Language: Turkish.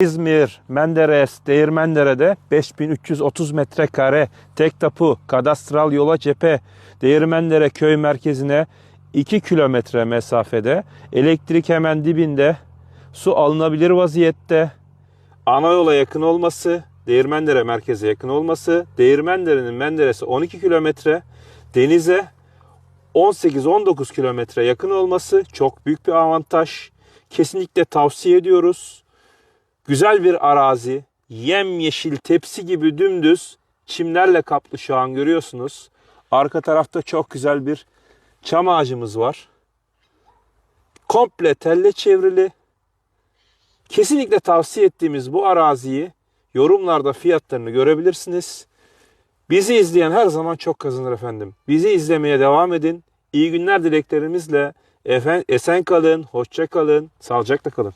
İzmir, Menderes, Değirmendere'de 5330 metrekare tek tapu kadastral yola cephe Değirmendere köy merkezine 2 kilometre mesafede elektrik hemen dibinde su alınabilir vaziyette ana yola yakın olması Değirmendere merkeze yakın olması Değirmendere'nin Menderes'e 12 kilometre denize 18-19 kilometre yakın olması çok büyük bir avantaj. Kesinlikle tavsiye ediyoruz. Güzel bir arazi, yemyeşil tepsi gibi dümdüz çimlerle kaplı şu an görüyorsunuz. Arka tarafta çok güzel bir çam ağacımız var. Komple telle çevrili. Kesinlikle tavsiye ettiğimiz bu araziyi yorumlarda fiyatlarını görebilirsiniz. Bizi izleyen her zaman çok kazanır efendim. Bizi izlemeye devam edin. İyi günler dileklerimizle. Efen, esen kalın, hoşça kalın, sağlıcakla kalın.